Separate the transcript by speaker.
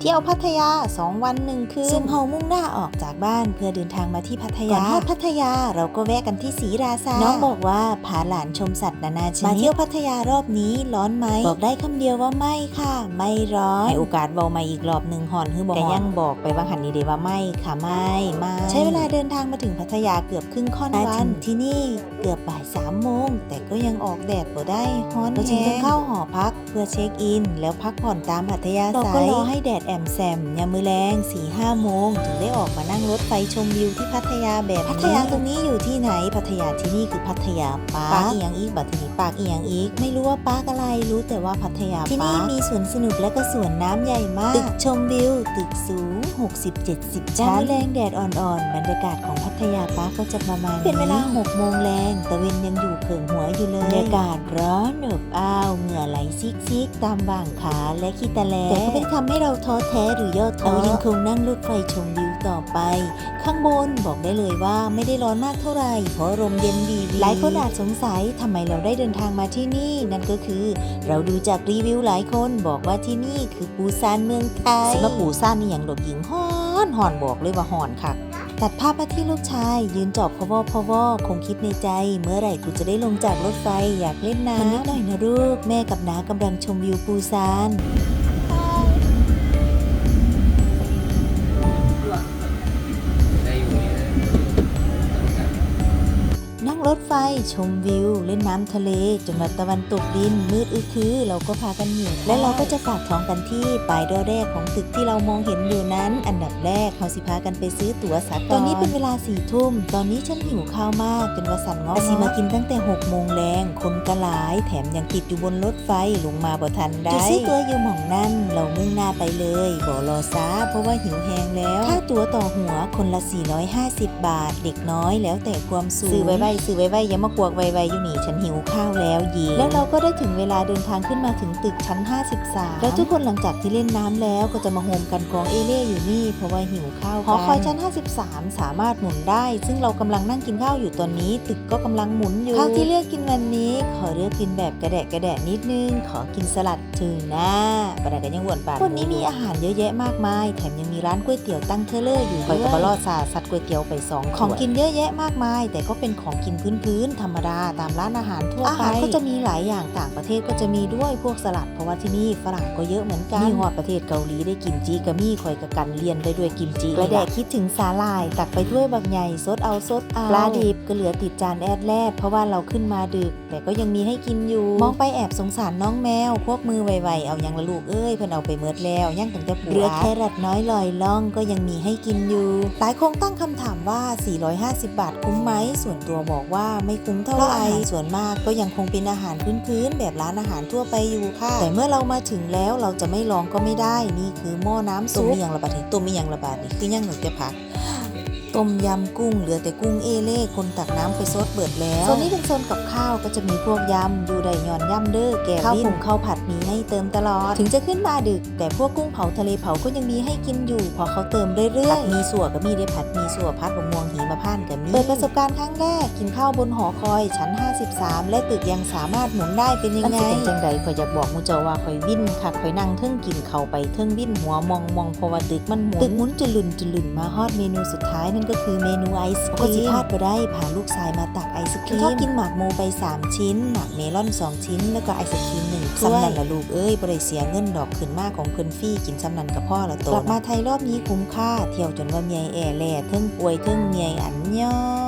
Speaker 1: เที่ยวพัทยา 2 วันหนึ่งคืนซุมเฮามุ่งหน้าออกจากบ้านเพื่อเดินทางมาที่พัทยาก่อนทอดพัทยาเราก็แวะกันที่ศรีราชาน้องบอกว่าพาหลานชมสัตว์นานาชนิดมาเที่ยวพัทยารอบนี้ร้อนไหมบอกได้คำเดียวว่าไม่ค่ะ ไม่ร้อนให้โอกาสเบามาอีกรอบหนึ่งหอนคือบอกแต่ยังบอกไปว่าหันนี้เดว่าไม่ค่ะไม่ไม่ใช้เวลาเดินทางมาถึงพัทยาเกือบครึ่งค่อนวันมาถึงที่นี่เกือบบ่ายสามโมงแต่ก็ยังออกแดดบ่ได้ฮ้อนเราจึงต้องเข้าหอพักเพื่อเช็คอิน แล้วพักผ่อนตามพัทยาเราก็รอให้แดดแอมแซมยามมือแรง4ี่ห้าโมง ถึงได้ออกมานั่งรถไฟชมวิวที่พัทยาแบบนี้พัทยาตรงนี้อยู่ที่ไหน พัทยาที่นี่คือพัทยาปาร์คปาร์คอีหยังอีกบัดทีนี้ปาร์คอีหยังอีก ไม่รู้ว่าปาร์คอะไรรู้แต่ว่าพัทยาที่นี่มีสวนสนุกและก็สวนน้ำใหญ่มาก ตึกชมวิว ตึกสูง 60-70ชั้นแรงแดดอ่อนๆ บรรยากาศของพัทยาปาร์คก็จะประมาณนี้เป็นเวลา6โมงแรงตะเวนยังอยู่เขิงหัวอยู่เลยบรรยากาศร้อนอบอ้าวเหงื่อไหลซิกๆตามบ่างขาและขี้ตะแลแต่ก็ไม่ได้ทำให้เราท้อแท้หรือย่อท้อเรายังคงนั่งรถไฟชมวิวต่อไป ข้างบนบอกได้เลยว่าไม่ได้ร้อนมากเท่าไหร่เพราะลมเย็นดีหลายคนอาจสงสัยทำไมเราได้เดินทางมาที่นี่ นั่นก็คือ เราดูจากรีวิวหลายคนบอกว่าที่นี่คือปูซานเมืองไทยสำหรับปูซานนี่อย่างดอกหญิงฮอนฮอนบอกเลยว่าฮอนค่ะ ตัดภาพมาที่ลูกชาย ยืนจอบพะวอพะวอคงคิดในใจ เมื่อไหร่กูจะได้ลงจากรถไฟอยากเล่นน้ำมันนิดหน่อยนะลูก แม่กับน้ากำลังชมวิวปูซาน รถไฟชมวิว เล่นน้ำทะเลจนวันตะวันตกดิน มืดอึคือเราก็พากันหิวและเราก็จะฝากท้องกันที่ปลายดอแรกของตึกที่เรามองเห็นอยู่นั้น อันดับแรกเขาสิพากันไปซื้อตั๋วสากตอนนี้เป็นเวลาสี่ทุ่มตอนนี้ฉันหิวข้าวมากจนว่าสั่นงอสิมากินตั้งแต่6กโมงแรงคนกระหลาย แถมยังติดอยู่บนรถไฟลงมาบ่ทันได้จะซื้อตั๋วอยู่หม่องนั่น เรามุ่งหน้าไปเลยบ่รอซ้า เพราะว่าหิวแหงแล้วค่าตั๋วต่อหัวคนละ 450 บาท เด็กน้อยแล้วแต่ความสูงซื้อไว้ไว้ซื้อไว้ไว้อย่ามาควักไว้ไว้อยู่นี่ฉันหิวข้าวแล้วยีแล้วเราก็ได้ถึงเวลาเดินทางขึ้นมาถึงตึกชั้น 53 แล้วทุกคนหลังจากที่เล่นน้ำแล้วก็จะมาโฮมกันกองเอเล่อยู่นี่ เพราะว่าหิวข้าวหอคอยชั้น 53 สามารถหมุนได้ ซึ่งเรากำลังนั่งกินข้าวอยู่ตอนนี้ ตึกก็กำลังหมุนอยู่ข้าวที่เลือกกินวันนี้ ขอเลือกกินแบบกระแดะกระแดะนิดนึง ขอกินสลัดถึงหน้าปะดากันยังหวนปากวันนี้มีอาหารเยอะแยะมากมาย แถมยังมีร้านก๋วยเตี๋ยวตั้งเทเลอร์อยู่คอยกับบะลอดซาสัดก๋วยเตี๋ยวไปสองของกินเยอะแยะมากมาย แต่ก็เป็นของกินพื้นๆธรรมดาตามร้านอาหารทั่วไปอาหารก็จะมีหลายอย่างต่างประเทศก็จะมีด้วยพวกสลัดเพราะว่าที่นี่ฝรั่งก็เยอะเหมือนกันมีฮอดประเทศเกาหลีได้กิมจิกะมี่คอยกับกันเรียนไปด้วยกิมจิกระแดกคิดถึงสาลาย ตักไปด้วยบักใหญ่ซดเอาซดเอาปลาดิบก็เหลือติดจานแอดแลดเพราะว่าเราขึ้นมาดึก แต่ก็ยังมีให้กินอยู่ มองไปแอบสงสารน้องแมว พวกมือไวๆเอายังละลูกเอ้ยเพิ่นเอาไปเมิดแล้วยังตั้งแต่ปูเรือแครอทน้อยลอยล่องก็ยังมีให้กินอยู่ หลายคงตั้งคำถามว่า 450 บาทคุ้มไหมส่วนตัวบอกว่าไม่คุ้มเท่าไหร่ส่วนมากก็ยังคงเป็นอาหารพื้นๆแบบร้านอาหารทั่วไปอยู่ค่ะ แต่เมื่อเรามาถึงแล้วเราจะไม่ลองก็ไม่ได้ นี่คือหม้อน้ำซุปต้มมีอย่างระบาดนี่ต้มมีอย่างระบาดนี่คือยังหนึ่งแต่ผัก ต้มยำกุ้งเหลือแต่กุ้งเอเล่คนตักน้ำไปซดเบิดแล้วโซนนี้เป็นโซนกับข้าวก็จะมีพวกยำอยู่ได้ยอนยำเด้อแกงข้าวผงข้าวผัดมีให้เติมตลอด ถึงจะขึ้นมาดึก แต่พวกกุ้งเผาทะเลเผาก็ยังมีให้กินอยู่เพอเขาเติมเรื่อยๆผัดมีส่วก็มีได้ผัดมีส่วพัดบะม่วงหิมะพานต์ก็มีเปิดประสบการณ์ครั้งแรกกินข้าวบนหอคอยชั้น 53 และตึกยังสามารถหมุนได้เป็นยังไงเป็นจังใดข่อยอยากบอกมูเจ้าว่าข่อยวิ่นค่ะข่อยนั่งเทิงกินเข้าไปเทิงวิ่นหัวมองมองเพราะว่าตึกมันหมุนตึกหมุนจุลุนจุลุนมาฮอดเมนูสุดท้ายนั่นก็คือเมนูไอศครีมก็สิพลาดไปได้พาลูกชายมาตักไอศครีมชอบกินหมากโมไป 3 ชิ้น หมากเมลอน 2 ชิ้น แล้วก็ไอศครีมหนึ่งถ้วยสำนันละลูกเอ้ยบริเสียเงินดอกขึ้นมากของเพิ่นฟรี่กินสำนันกับพ่อละโตกลับมาไทยรอบนี้คุ้มค่า เที่ยวจนว่าเมียแอแล่เทิงป่วยเทิงเมียอันยอง